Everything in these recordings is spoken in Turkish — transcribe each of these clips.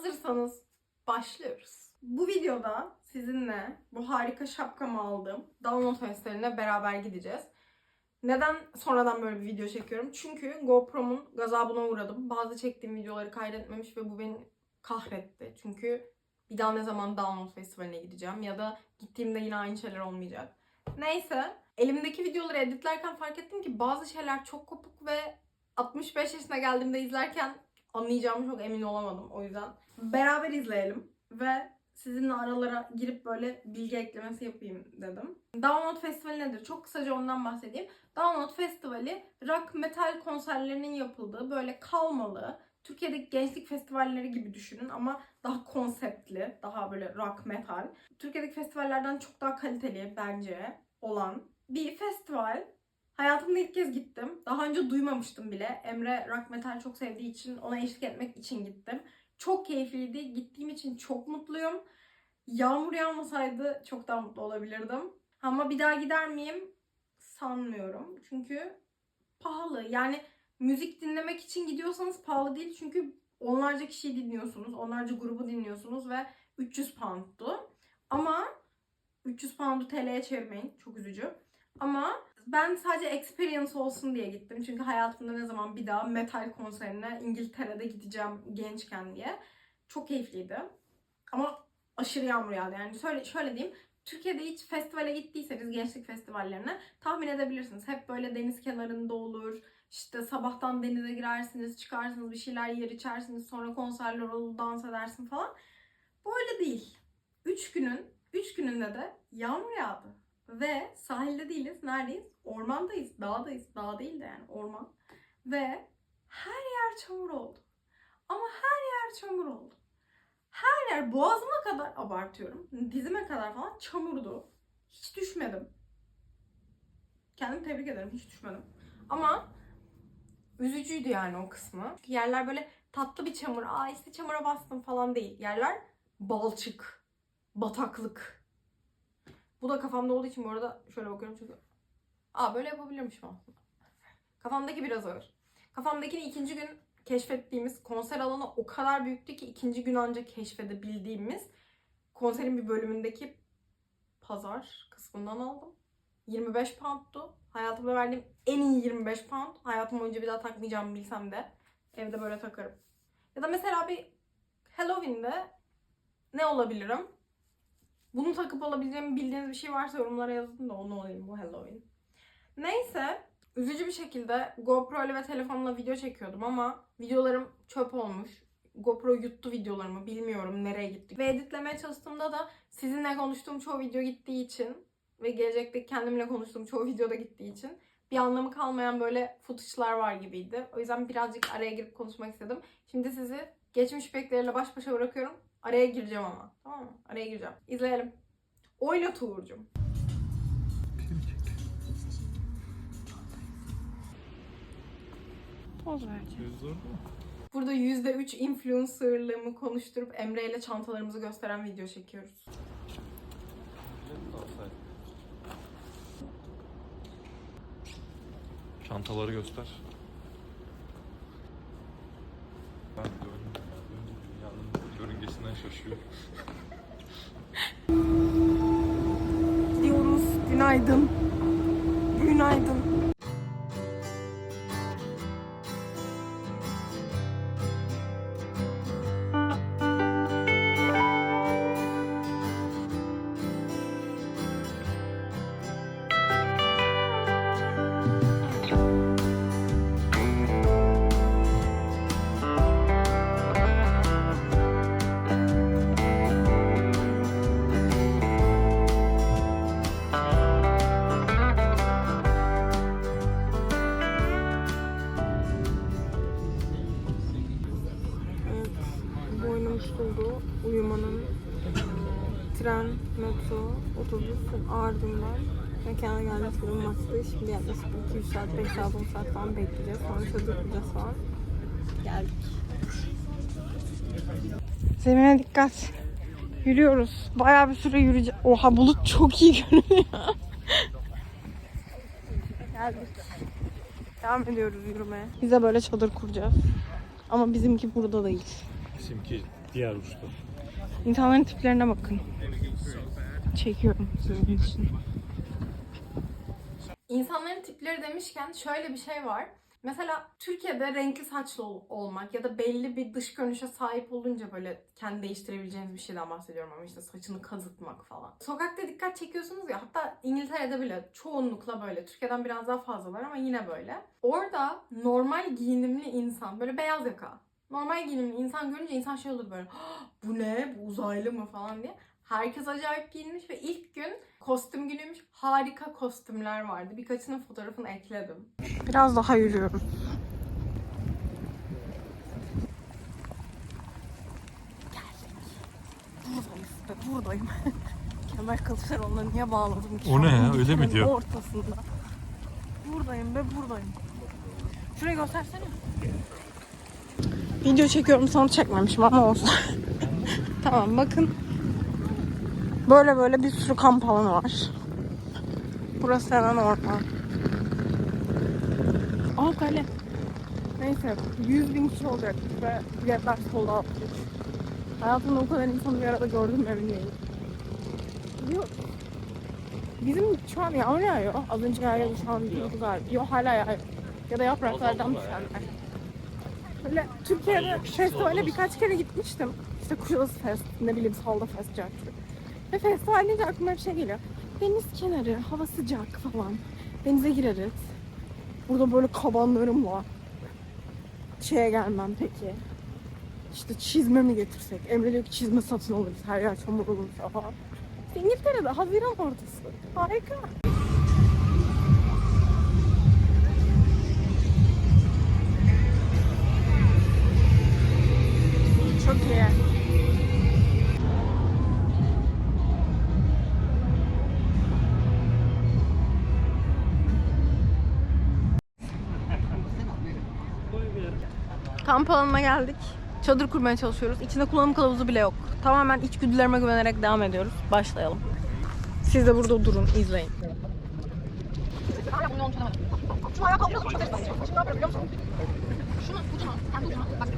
Hazırsanız başlıyoruz. Bu videoda sizinle bu harika şapkamı aldığım Download Festivaline beraber gideceğiz. Neden sonradan böyle bir video çekiyorum? Çünkü GoPro'mun gazabına uğradım. Bazı çektiğim videoları kaydetmemiş ve bu beni kahretti. Çünkü bir daha ne zaman Download Festivali'ne gideceğim ya da gittiğimde yine aynı şeyler olmayacak. Neyse, elimdeki videoları editlerken fark ettim ki bazı şeyler çok kopuk ve 65 yaşına geldiğimde izlerken anlayacağımı çok emin olamadım o yüzden. Beraber izleyelim ve sizinle aralara girip böyle bilgi eklemesi yapayım dedim. Download Festivali nedir? Çok kısaca ondan bahsedeyim. Download Festivali rock metal konserlerinin yapıldığı böyle kalmalı, Türkiye'deki gençlik festivalleri gibi düşünün ama daha konseptli, daha böyle rock metal. Türkiye'deki festivallerden çok daha kaliteli bence olan bir festival. Hayatımda ilk kez gittim. Daha önce duymamıştım bile. Emre rock metal çok sevdiği için ona eşlik etmek için gittim. Çok keyifliydi. Gittiğim için çok mutluyum. Yağmur yağmasaydı çok daha mutlu olabilirdim. Ama bir daha gider miyim? Sanmıyorum. Çünkü pahalı. Yani müzik dinlemek için gidiyorsanız pahalı değil. Çünkü onlarca kişiyi dinliyorsunuz. Onlarca grubu dinliyorsunuz ve 300 pound'tu. Ama 300 pound'u TL'ye çevirmeyin. Çok üzücü. Ama ben sadece experience olsun diye gittim. Çünkü hayatımda ne zaman bir daha metal konserine İngiltere'de gideceğim gençken diye. Çok keyifliydi. Ama aşırı yağmur yağdı. Yani şöyle, şöyle diyeyim. Türkiye'de hiç festivale gittiyseniz gençlik festivallerine tahmin edebilirsiniz. Hep böyle deniz kenarında olur. İşte sabahtan denize girersiniz, çıkarsınız, bir şeyler yer içersiniz, sonra konserler olur, dans edersin falan. Bu öyle değil. Üç günün, üç gününde de yağmur yağdı. Ve sahilde değiliz. Neredeyiz? Ormandayız. Dağdayız. Dağ değil de yani orman. Ve her yer çamur oldu. Ama her yer çamur oldu. Her yer boğazıma kadar abartıyorum. Dizime kadar falan çamurdu. Hiç düşmedim. Kendimi tebrik ederim. Hiç düşmedim. Ama üzücüydü yani o kısmı. Yerler böyle tatlı bir çamur. Aa işte çamura bastım falan değil. Yerler balçık. Bataklık. Bu da kafamda olduğu için bu arada şöyle bakıyorum çünkü aa böyle yapabilirmişim aslında. Kafamdaki biraz ağır. Kafamdakini ikinci gün keşfettiğimiz konser alanı o kadar büyüktü ki ikinci gün ancak keşfedebildiğimiz konserin bir bölümündeki pazar kısmından aldım. 25 pound'tu. Hayatımda verdiğim en iyi 25 pound. Hayatım boyunca bir daha takmayacağımı bilsem de evde böyle takarım. Ya da mesela bir Halloween'de ne olabilirim? Bunu takıp alabileceğimi bildiğiniz bir şey varsa yorumlara yazın da onu olayım bu Halloween. Neyse üzücü bir şekilde GoPro ile ve telefonla video çekiyordum ama videolarım çöp olmuş. GoPro yuttu videolarımı bilmiyorum nereye gitti. Ve editlemeye çalıştığımda da sizinle konuştuğum çoğu video gittiği için ve gelecekteki kendimle konuştuğum çoğu videoda gittiği için bir anlamı kalmayan böyle footage'lar var gibiydi. O yüzden birazcık araya girip konuşmak istedim. Şimdi sizi geçmiş bekleriyle baş başa bırakıyorum. Araya gireceğim ama. Tamam mı? Araya gireceğim. İzleyelim. Oyna Tuğur'cum. Poz vereceğim. Burada %3 influencerlığımı konuşturup Emre ile çantalarımızı gösteren video çekiyoruz. Çantaları göster. Dünyanın yörüngesinden şaşıyorum. Gidiyoruz. Günaydın. Günaydın. Yaklaşık 2-3 saat, 5 saat, 10 saat falan bekleyeceğiz. Sonra çadır kuracağız falan. Geldik. Zemine dikkat. Yürüyoruz. Bayağı bir süre yürüyeceğiz. Oha bulut çok iyi görünüyor. Geldik. Devam ediyoruz yürümeye. Bize böyle çadır kuracağız. Ama bizimki burada değil. Bizimki Diğer uçta. İnsanların tiplerine bakın. Çekiyorum sizin için. İnsanların tipleri demişken şöyle bir şey var. Mesela Türkiye'de renkli saçlı ol- olmak ya da belli bir dış görünüşe sahip olunca böyle kendi değiştirebileceğiniz bir şeyden bahsediyorum ama işte saçını kazıtmak falan. Sokakta dikkat çekiyorsunuz ya hatta İngiltere'de bile çoğunlukla böyle. Türkiye'den biraz daha fazlalar ama yine böyle. Orada normal giyinimli insan böyle beyaz yaka. Normal giyinimli insan görünce insan şey olur böyle "Ah, bu ne bu uzaylı mı falan diye. Herkes acayip giyinmiş ve ilk gün kostüm günüymüş. Harika kostümler vardı. Birkaçının fotoğrafını ekledim. Biraz daha yürüyorum. Buradayız be, buradayım. Kemal Kılıçdaroğlu'na niye bağladım ki? O ne ya, öyle mi diyor? Ortasında. Buradayım be buradayım. Şurayı göstersene. Video çekiyorum sana çekmemişim ama olsun. tamam bakın. Böyle böyle bir sürü kamp alanı var. Burası hemen orman. Aa kale. Neyse 100 bin kişi olacak ve biletler solda atmış. Hayatımda o kadar insanı bir arada gördüm emin değilim. Yok. Bizim şu an yağmur yağıyor. Az önce yağıyordu şu an değil güzel. Yok hala yağıyor. Ya da yapraklardan düşenler. Böyle Türkiye'de festivale birkaç kere gitmiştim. İşte Kuşadası Fest, ne bileyim Salda Fest, Cartürk. Ve festival deyince aklıma bir şey geliyor. Deniz kenarı, hava sıcak falan. Denize gireriz. Burada böyle kabanlarım var. Şeye gelmem peki. İşte çizme mi getirsek? Emre diyor ki çizme satın alırız. Her yer çamur olursa falan. İşte İngiltere'de Haziran ortası. Harika. Çok iyi. Kamp alanına geldik. Çadır kurmaya çalışıyoruz. İçinde kullanım kılavuzu bile yok. Tamamen içgüdülerime güvenerek devam ediyoruz. Başlayalım. Siz de burada durun, izleyin. Şu ayağı kaldırıyorsun, çok esnek. Şimdi ne yapıyorum biliyor musun? Şunu ucuna, kendi ucuna. Bak,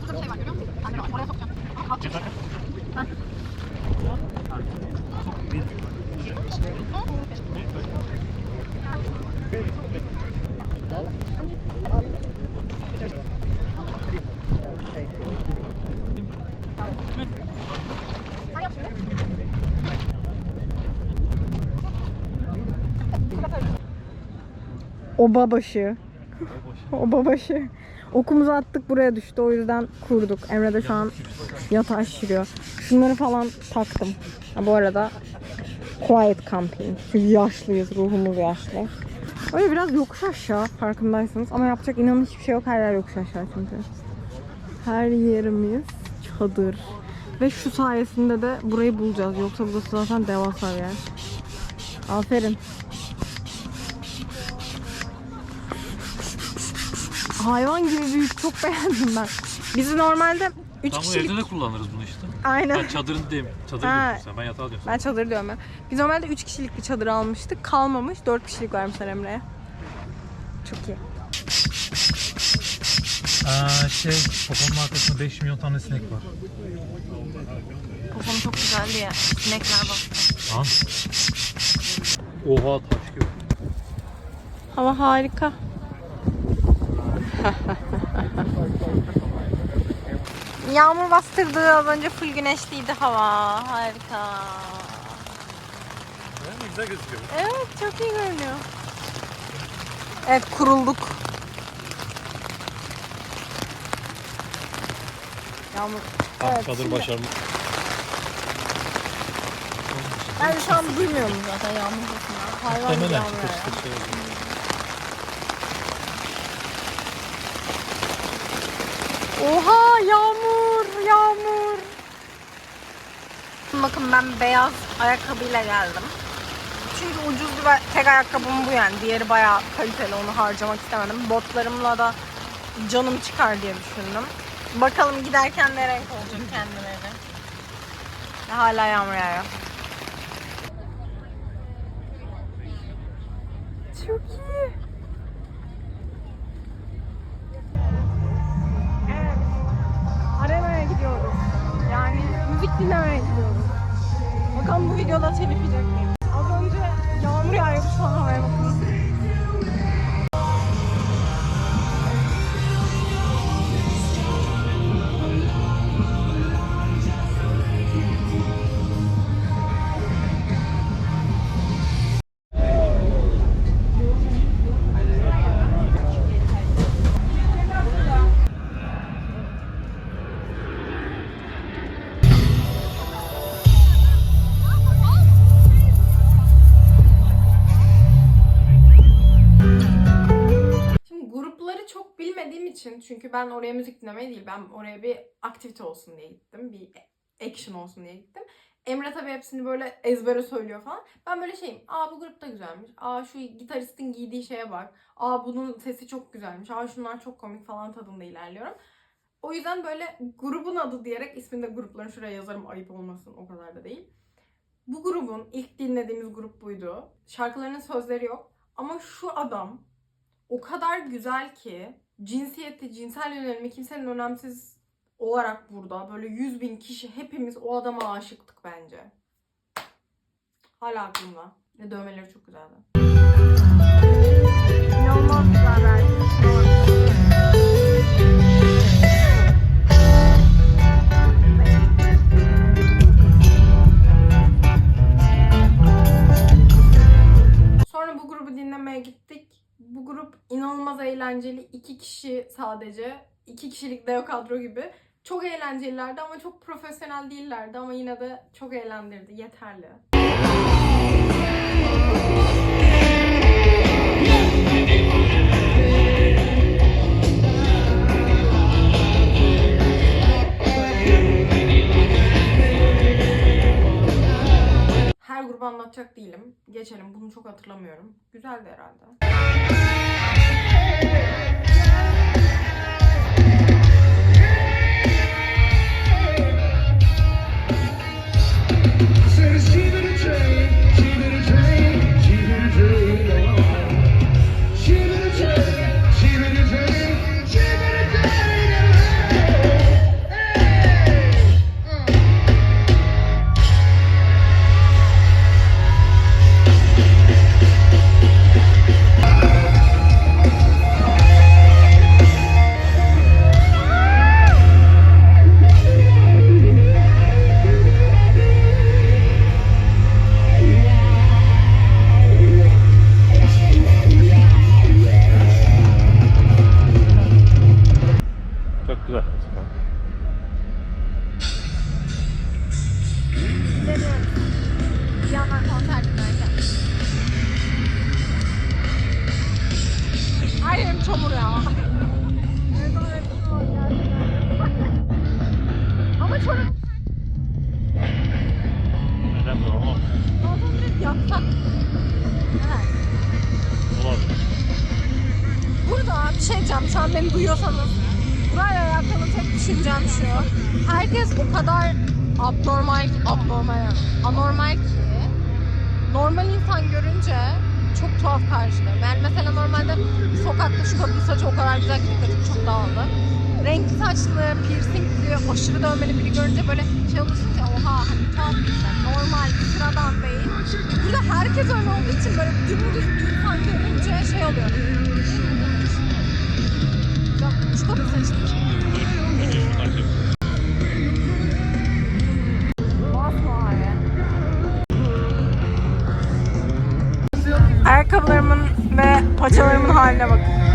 burada bir şey var görüyor musun? Ben de oraya sokacağım. Ama Oba başı. Oba başı. Okumuzu attık buraya düştü o yüzden kurduk. Emre de şu an yatağa şişiriyor. Şunları falan taktım. Ha, bu arada quiet camping. Çünkü yaşlıyız, ruhumuz yaşlı. Öyle biraz yokuş aşağı farkındaysanız ama yapacak inanın hiçbir şey yok. Her yer yokuş aşağı çünkü. Her yerimiz çadır. Ve şu sayesinde de burayı bulacağız. Yoksa burası zaten devasa bir yer. Aferin. Hayvan gibi büyük. Çok beğendim ben. Bizi normalde 3 Tam bu kişilik... evde de kullanırız bunu işte. Aynen. Ben çadırın diyeyim. Çadır Ha. diyorsun sen. Ben yatağı diyorum. Ben çadır diyorum ya. Biz normalde 3 kişilik bir çadır almıştık. Kalmamış. 4 kişilik vermişler Emre'ye. Çok iyi. Aa, şey, poponun arkasında 5 milyon tane sinek var. Popom çok güzeldi ya. Sinekler bak. Lan. Oha taş gibi. Hava harika. Yağmur bastırdı. Az önce full güneşliydi hava. Harika. Ne güzel gözüküyor. Evet çok iyi görünüyor. Evet kurulduk. Yağmur. Tam Evet, çadır şimdi- başarılı. Ben şu an duymuyorum zaten yağmur sesini. Hayvan yağmur çıtır yağıyor. çıtır şey oldu. Oha yağmur yağmur. Bakın ben beyaz ayakkabıyla geldim. Çünkü ucuz bir tek ayakkabım bu yani. Diğeri bayağı kaliteli onu harcamak istemedim. Botlarımla da canım çıkar diye düşündüm. Bakalım giderken ne renk olacak kendileri. Ve hala yağmur yağıyor. Çok iyi. Bakalım bu videoda telif yiyecek miyim? Çünkü ben oraya müzik dinlemeye değil ben oraya bir aktivite olsun diye gittim. Bir action olsun diye gittim. Emre tabii hepsini böyle ezbere söylüyor falan. Ben böyle şeyim. Aa bu grup da güzelmiş. Aa şu gitaristin giydiği şeye bak. Aa bunun sesi çok güzelmiş. Aa şunlar çok komik falan tadında ilerliyorum. O yüzden böyle grubun adı diyerek ismini de grupların şuraya yazarım ayıp olmasın o kadar da değil. Bu grubun ilk dinlediğimiz grup buydu. Şarkılarının sözleri yok. Ama şu adam o kadar güzel ki cinsiyeti, cinsel yönelimi kimsenin önemsiz olarak burada böyle 100 bin kişi hepimiz o adama aşıktık bence. Hala aklımda. Ve dövmeleri çok güzeldi. İnanılmaz bu grubu dinlemeye gittik. Bu grup inanılmaz eğlenceli. iki kişi sadece. iki kişilik dev kadro gibi. Çok eğlencelilerdi ama çok profesyonel değillerdi ama yine de çok eğlendirdi. Yeterli. Her grubu anlatacak değilim. Geçelim. Bunu çok hatırlamıyorum. Güzeldi herhalde. Bir yandan konser dinlerken. Her yerim çamur ya. Ama çorap Neden bu altını direkt yapsak. Evet. olabilir. Burada bir şey diyeceğim. Şu an beni duyuyorsanız. Burayla alakalı tek düşüncem şu. Herkes o kadar abnormal, abnormal, anormal ki normal insan görünce çok tuhaf karşılıyor. Yani mesela normalde sokakta şu kadın saçı o kadar güzel ki dikkatim çok dağıldı. Renkli saçlı, piercingli, aşırı dövmeli biri görünce böyle şey olursun ki oha hani tuhaf bir insan, normal, sıradan değil. Burada herkes öyle olduğu için böyle dümdüz bir insan görünce şey oluyor. Ya kadın saçlı. Ayakkabılarımın ve paçalarımın haline bakın.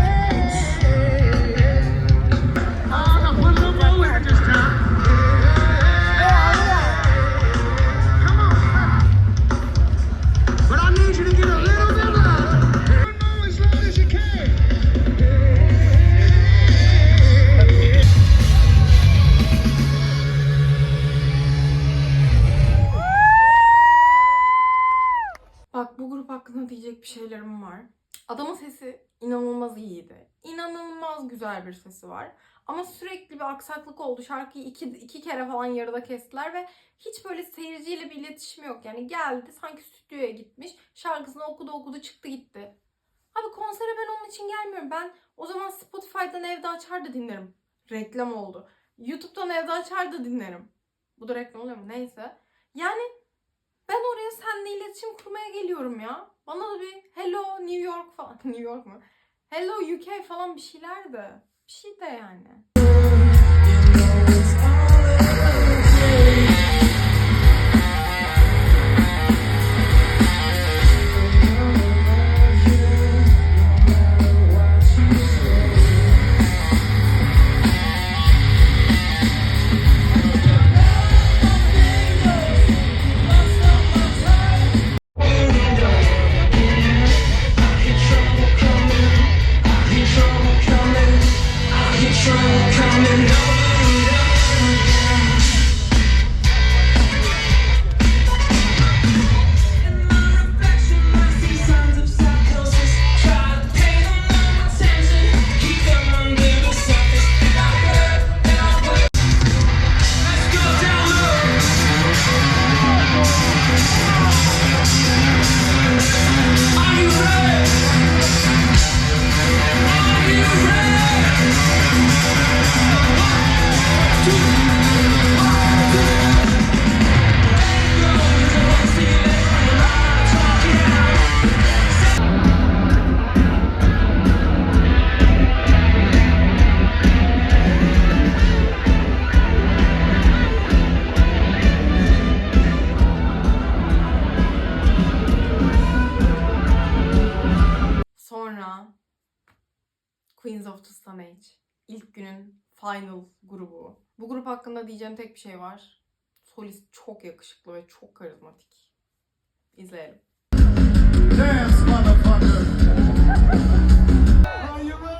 Bir şeylerim var. Adamın sesi inanılmaz iyiydi. İnanılmaz güzel bir sesi var. Ama sürekli bir aksaklık oldu. Şarkıyı iki, iki kere falan yarıda kestiler ve hiç böyle seyirciyle bir iletişim yok. Yani geldi sanki stüdyoya gitmiş. Şarkısını okudu okudu çıktı gitti. Abi konsere ben onun için gelmiyorum. Ben o zaman Spotify'dan evde açar da dinlerim. Reklam oldu. YouTube'dan evde açar da dinlerim. Bu da reklam oluyor mu? Neyse. Yani ben oraya seninle iletişim kurmaya geliyorum ya. Bana da bir hello New York falan. New York mu? Hello UK falan bir şeyler de. Bir şey de yani. Sonra diyeceğim tek bir şey var. Solist çok yakışıklı ve çok karizmatik. İzleyelim. Dance, motherfucker.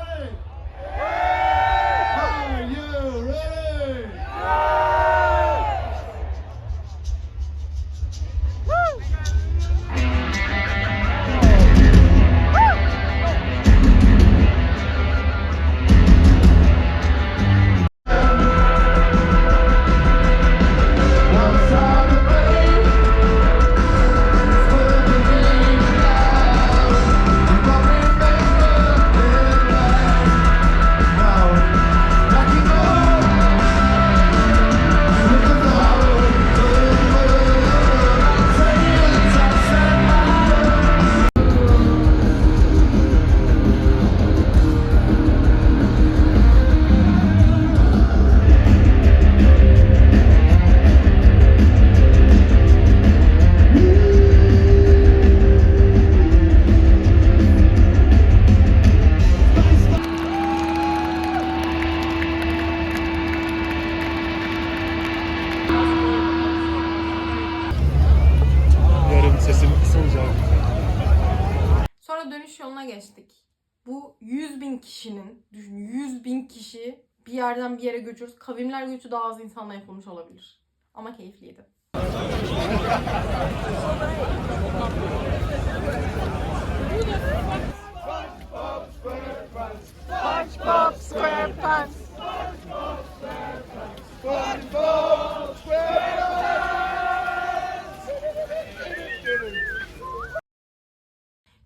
yerden bir yere göçüyoruz. Kavimler göçü daha az insanla yapılmış olabilir. Ama keyifliydi.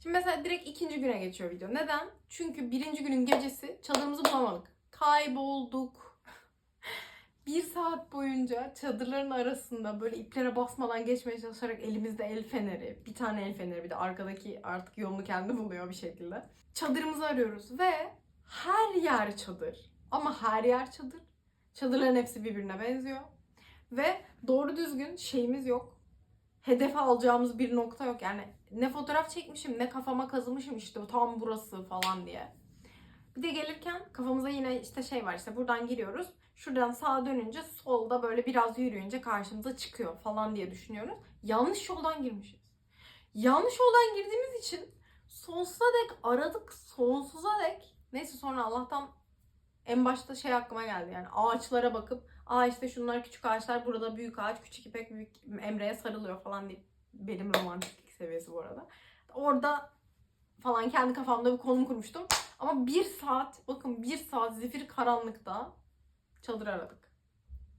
Şimdi mesela direkt ikinci güne geçiyor video. Neden? Çünkü birinci günün gecesi çadırımızı bulamadık. Kaybolduk. bir saat boyunca çadırların arasında böyle iplere basmadan geçmeye çalışarak elimizde el feneri, bir tane el feneri bir de arkadaki artık yolunu kendi buluyor bir şekilde. Çadırımızı arıyoruz ve her yer çadır. Ama her yer çadır. Çadırların hepsi birbirine benziyor. Ve doğru düzgün şeyimiz yok. Hedefe alacağımız bir nokta yok. Yani ne fotoğraf çekmişim ne kafama kazımışım işte tam burası falan diye. Bir de gelirken kafamıza yine işte şey var işte buradan giriyoruz. Şuradan sağa dönünce solda böyle biraz yürüyünce karşımıza çıkıyor falan diye düşünüyoruz. Yanlış yoldan girmişiz. Yanlış yoldan girdiğimiz için sonsuza dek aradık sonsuza dek. Neyse sonra Allah'tan en başta şey aklıma geldi yani ağaçlara bakıp aa işte şunlar küçük ağaçlar burada büyük ağaç küçük ipek büyük Emre'ye sarılıyor falan deyip benim romantiklik seviyesi bu arada. Orada falan kendi kafamda bir konum kurmuştum. Ama bir saat bakın bir saat zifiri karanlıkta çadır aradık.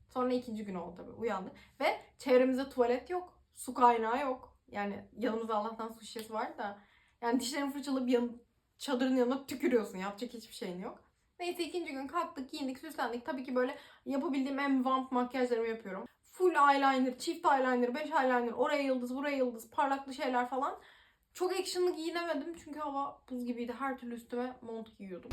Sonra ikinci gün oldu tabii uyandık. Ve çevremizde tuvalet yok. Su kaynağı yok. Yani yanımızda Allah'tan su şişesi var da. Yani dişlerini fırçalayıp yan, çadırın yanına tükürüyorsun. Yapacak hiçbir şeyin yok. Neyse ikinci gün kalktık, giyindik, süslendik. Tabii ki böyle yapabildiğim en vamp makyajlarımı yapıyorum. Full eyeliner, çift eyeliner, beş eyeliner, oraya yıldız, buraya yıldız, parlaklı şeyler falan. Çok actionlı giyinemedim çünkü hava buz gibiydi. Her türlü üstüme mont giyiyordum.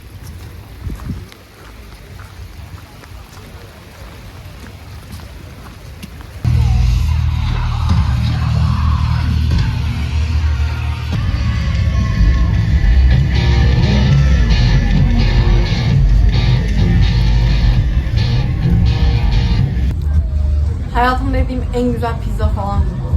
Hayatımda yediğim en güzel pizza falan bu.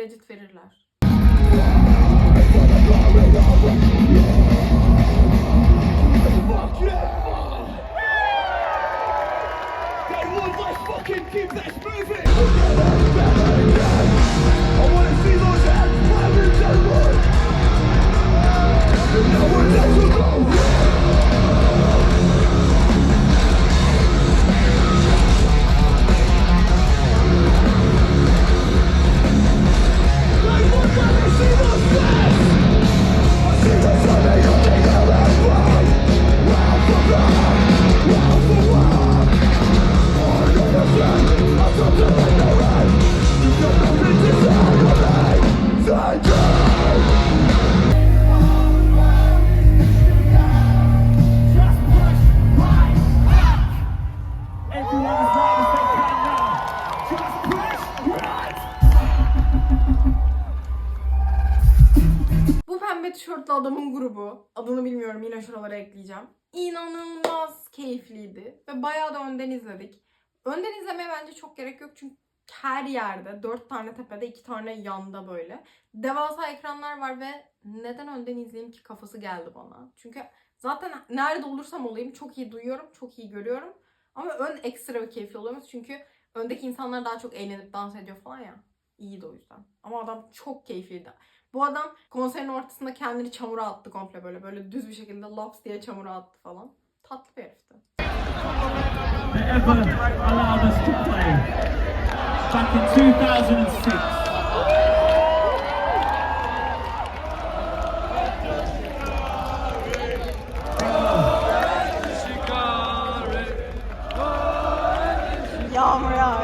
Kredi verirler. Pembe tişörtlü adamın grubu. Adını bilmiyorum yine şuralara ekleyeceğim. İnanılmaz keyifliydi. Ve bayağı da önden izledik. Önden izlemeye bence çok gerek yok çünkü her yerde dört tane tepede iki tane yanda böyle. Devasa ekranlar var ve neden önden izleyeyim ki kafası geldi bana. Çünkü zaten nerede olursam olayım çok iyi duyuyorum, çok iyi görüyorum. Ama ön ekstra bir keyifli oluyoruz çünkü öndeki insanlar daha çok eğlenip dans ediyor falan ya. İyiydi o yüzden. Ama adam çok keyifliydi. Bu adam konserin ortasında kendini çamura attı komple böyle. Böyle düz bir şekilde laps diye çamura attı falan. Tatlı bir herifti. Back in 2006. Yağmur.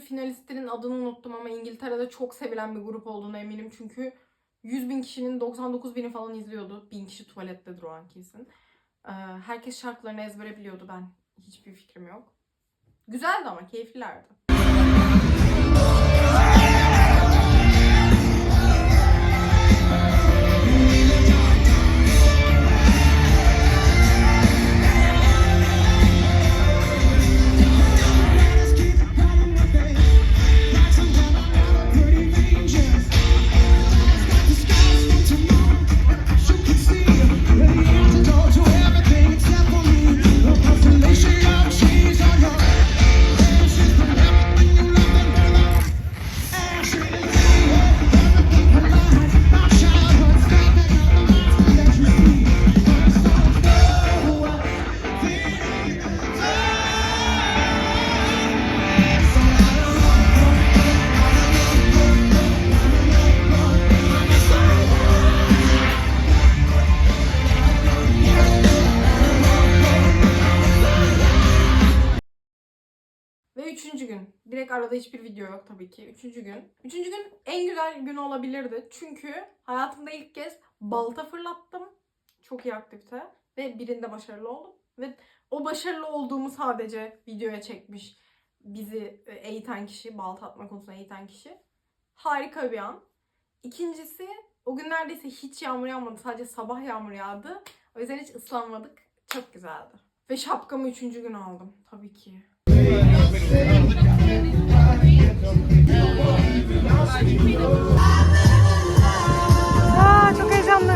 Finalistinin adını unuttum ama İngiltere'de çok sevilen bir grup olduğuna eminim. Çünkü 100 bin kişinin 99 bini falan izliyordu. Bin kişi tuvalettedir o an kesin. Ee, herkes şarkılarını ezbere biliyordu. Ben hiçbir fikrim yok. Güzeldi ama keyiflilerdi. Arada hiçbir video yok tabii ki. Üçüncü gün. Üçüncü gün en güzel gün olabilirdi. Çünkü hayatımda ilk kez balta fırlattım. Çok iyi aktivite. Ve birinde başarılı oldum. Ve o başarılı olduğumu sadece videoya çekmiş bizi eğiten kişi, balta atma konusunda eğiten kişi. Harika bir an. İkincisi o gün neredeyse hiç yağmur yağmadı. Sadece sabah yağmur yağdı. O yüzden hiç ıslanmadık. Çok güzeldi. Ve şapkamı üçüncü gün aldım. Tabii ki. Aa, çok heyecanlı.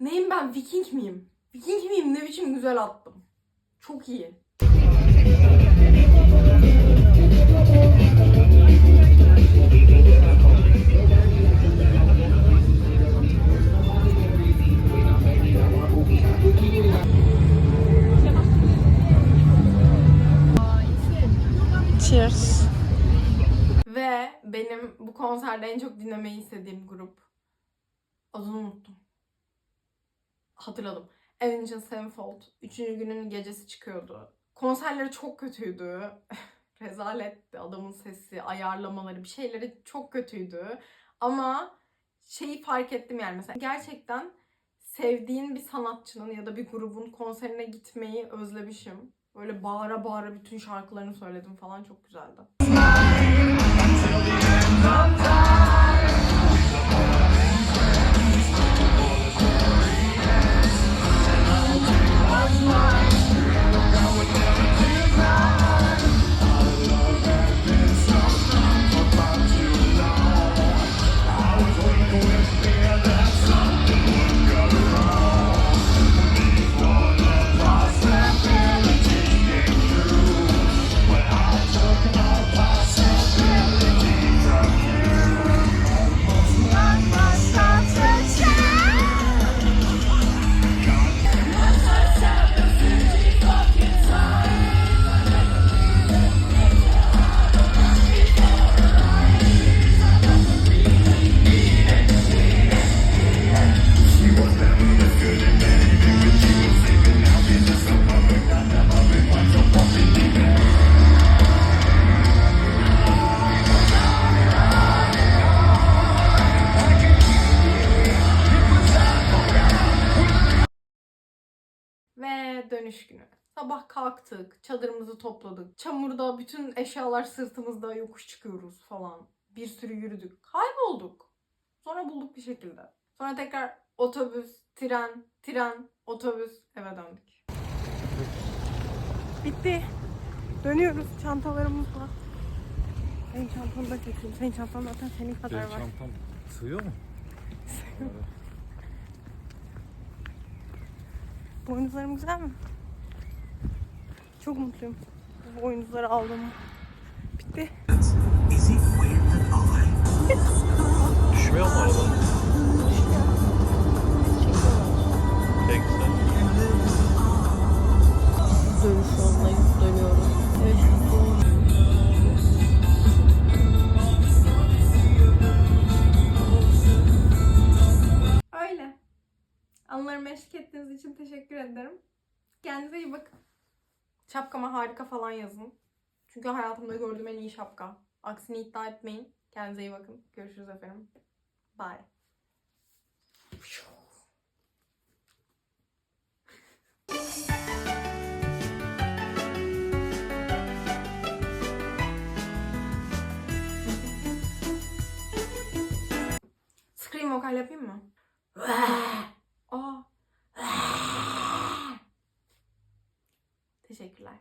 Neyim ben? Viking miyim? Viking miyim? Ne biçim güzel attım. Çok iyi. Cheers. Ve benim bu konserde en çok dinlemeyi istediğim grup. Adını unuttum. Hatırladım. Avenged Sevenfold. Üçüncü günün gecesi çıkıyordu. Konserleri çok kötüydü. Rezaletti. Adamın sesi, ayarlamaları, bir şeyleri çok kötüydü. Ama şeyi fark ettim yani mesela. Gerçekten sevdiğin bir sanatçının ya da bir grubun konserine gitmeyi özlemişim. Böyle bağıra bağıra bütün şarkılarını söyledim falan çok güzeldi. Sabah kalktık, çadırımızı topladık. Çamurda bütün eşyalar sırtımızda yokuş çıkıyoruz falan. Bir sürü yürüdük. Kaybolduk. Sonra bulduk bir şekilde. Sonra tekrar otobüs, tren, tren, otobüs eve döndük. Bitti. Dönüyoruz çantalarımızla. Senin çantanı da çekeyim. Senin çantan zaten senin kadar Benim var. çantam sığıyor mu? Boynuzlarım güzel mi? Çok mutluyum. Bu boynuzları aldım. Bitti. Düşmüyor mu araba? Pek güzel. Dönüş yolundayız. Dönüyoruz. Evet. Öyle. Anılarıma eşlik ettiğiniz için teşekkür ederim. Kendinize iyi bakın. Şapkama harika falan yazın. Çünkü hayatımda gördüğüm en iyi şapka. Aksini iddia etmeyin. Kendinize iyi bakın. Görüşürüz efendim. Bye. Scream vokal yapayım mı? Teşekkürler.